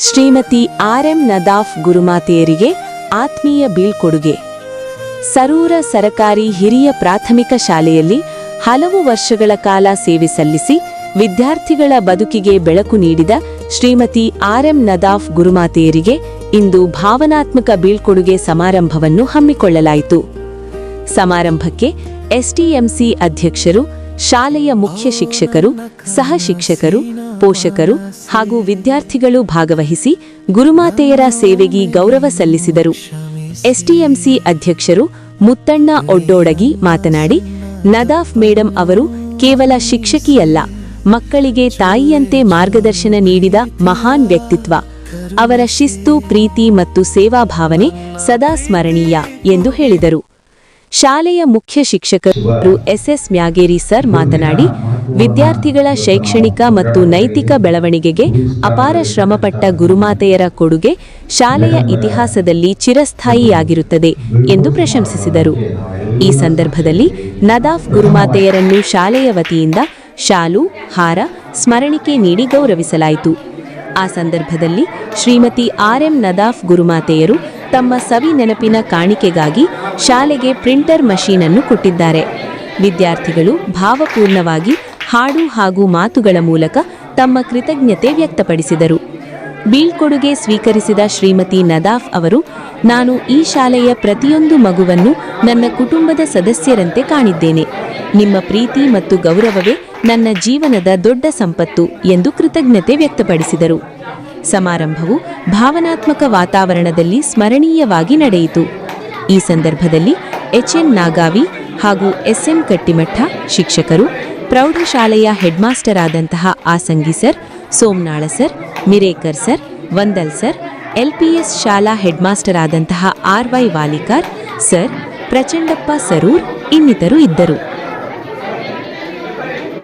Shrimati R M Nadaf ಗುರುಮಾತೆಯರಿಗೆ ಆತ್ಮೀಯ ಬೀಳ್ಕೊಡುಗೆ. ಸರೂರ ಸರಕಾರಿ ಹಿರಿಯ ಪ್ರಾಥಮಿಕ ಶಾಲೆಯಲ್ಲಿ ಹಲವು ವರ್ಷಗಳ ಕಾಲ ಸೇವೆ ಸಲ್ಲಿಸಿ ವಿದ್ಯಾರ್ಥಿಗಳ ಬದುಕಿಗೆ ಬೆಳಕು ನೀಡಿದ ಶ್ರೀಮತಿ ಆರ್ ಎಂ ನದಾಫ್ ಗುರುಮಾತೆಯರಿಗೆ ಇಂದು ಭಾವನಾತ್ಮಕ ಬೀಳ್ಕೊಡುಗೆ ಸಮಾರಂಭವನ್ನು ಹಮ್ಮಿಕೊಳ್ಳಲಾಯಿತು. ಸಮಾರಂಭಕ್ಕೆ ಎಸ್ಟಿಎಂಸಿ ಅಧ್ಯಕ್ಷರು, ಶಾಲೆಯ ಮುಖ್ಯ ಶಿಕ್ಷಕರು, ಸಹ ಶಿಕ್ಷಕರು ಪೋಷಕರು ಹಾಗೂ ವಿದ್ಯಾರ್ಥಿಗಳು ಭಾಗವಹಿಸಿ ಗುರುಮಾತೆಯರ ಸೇವೆಗೆ ಗೌರವ ಸಲ್ಲಿಸಿದರು. ಎಸ್ಟಿಎಂಸಿ ಅಧ್ಯಕ್ಷರು ಮುತ್ತಣ್ಣ ಒಡ್ಡೋಡಗಿ ಮಾತನಾಡಿ, ನದಾಫ್ ಮೇಡಂ ಅವರು ಕೇವಲ ಶಿಕ್ಷಕಿಯಲ್ಲ, ಮಕ್ಕಳಿಗೆ ತಾಯಿಯಂತೆ ಮಾರ್ಗದರ್ಶನ ನೀಡಿದ ಮಹಾನ್ ವ್ಯಕ್ತಿತ್ವ, ಅವರ ಶಿಸ್ತು, ಪ್ರೀತಿ ಮತ್ತು ಸೇವಾ ಭಾವನೆ ಸದಾ ಸ್ಮರಣೀಯ ಎಂದು ಹೇಳಿದರು. ಶಾಲೆಯ ಮುಖ್ಯ ಶಿಕ್ಷಕರು ಎಸ್ಎಸ್ ಮ್ಯಾಗೇರಿ ಸರ್ ಮಾತನಾಡಿ ವಿದ್ಯಾರ್ಥಿಗಳ ಶೈಕ್ಷಣಿಕ ಮತ್ತು ನೈತಿಕ ಬೆಳವಣಿಗೆಗೆ ಅಪಾರ ಶ್ರಮಪಟ್ಟ ಗುರುಮಾತೆಯರ ಕೊಡುಗೆ ಶಾಲೆಯ ಇತಿಹಾಸದಲ್ಲಿ ಚಿರಸ್ಥಾಯಿಯಾಗಿರುತ್ತದೆ ಎಂದು ಪ್ರಶಂಸಿಸಿದರು. ಈ ಸಂದರ್ಭದಲ್ಲಿ ನದಾಫ್ ಗುರುಮಾತೆಯರನ್ನು ಶಾಲೆಯ ವತಿಯಿಂದ ಶಾಲು, ಹಾರ, ಸ್ಮರಣಿಕೆ ನೀಡಿ ಗೌರವಿಸಲಾಯಿತು. ಆ ಸಂದರ್ಭದಲ್ಲಿ ಶ್ರೀಮತಿ ಆರ್ಎಂ ನದಾಫ್ ಗುರುಮಾತೆಯರು ತಮ್ಮ ಸವಿ ನೆನಪಿನ ಕಾಣಿಕೆಗಾಗಿ ಶಾಲೆಗೆ ಪ್ರಿಂಟರ್ ಮಷೀನ್ ಅನ್ನು ಕೊಟ್ಟಿದ್ದಾರೆ. ವಿದ್ಯಾರ್ಥಿಗಳು ಭಾವಪೂರ್ಣವಾಗಿ ಹಾಡು ಹಾಗೂ ಮಾತುಗಳ ಮೂಲಕ ತಮ್ಮ ಕೃತಜ್ಞತೆ ವ್ಯಕ್ತಪಡಿಸಿದರು. ಬೀಳ್ಕೊಡುಗೆ ಸ್ವೀಕರಿಸಿದ ಶ್ರೀಮತಿ ನದಾಫ್ ಅವರು, ನಾನು ಈ ಶಾಲೆಯ ಪ್ರತಿಯೊಂದು ಮಗುವನ್ನು ನನ್ನ ಕುಟುಂಬದ ಸದಸ್ಯರಂತೆ ಕಾಣಿದ್ದೇನೆ. ನಿಮ್ಮ ಪ್ರೀತಿ ಮತ್ತು ಗೌರವವೇ ನನ್ನ ಜೀವನದ ದೊಡ್ಡ ಸಂಪತ್ತು ಎಂದು ಕೃತಜ್ಞತೆ ವ್ಯಕ್ತಪಡಿಸಿದರು. ಸಮಾರಂಭವು ಭಾವನಾತ್ಮಕ ವಾತಾವರಣದಲ್ಲಿ ಸ್ಮರಣೀಯವಾಗಿ ನಡೆಯಿತು. ಈ ಸಂದರ್ಭದಲ್ಲಿ ಎಚ್ಎನ್ ನಾಗಾವಿ ಹಾಗೂ ಎಸ್ಎಂ ಕಟ್ಟಿಮಠ ಶಿಕ್ಷಕರು, ಪ್ರೌಢಶಾಲೆಯ ಹೆಡ್ಮಾಸ್ಟರ್ ಆದಂತಹ Asangi sir, Somanal sir, Mirekar sir, Vandal sir, LPS ಶಾಲಾ ಹೆಡ್ಮಾಸ್ಟರ್ ಆದಂತಹ ಆರ್ವೈ ವಾಲಿಕಾರ್, ಸರ್ ಪ್ರಚಂಡಪ್ಪ ಸರೂರ್ ಇನ್ನಿತರು ಇದ್ದರು.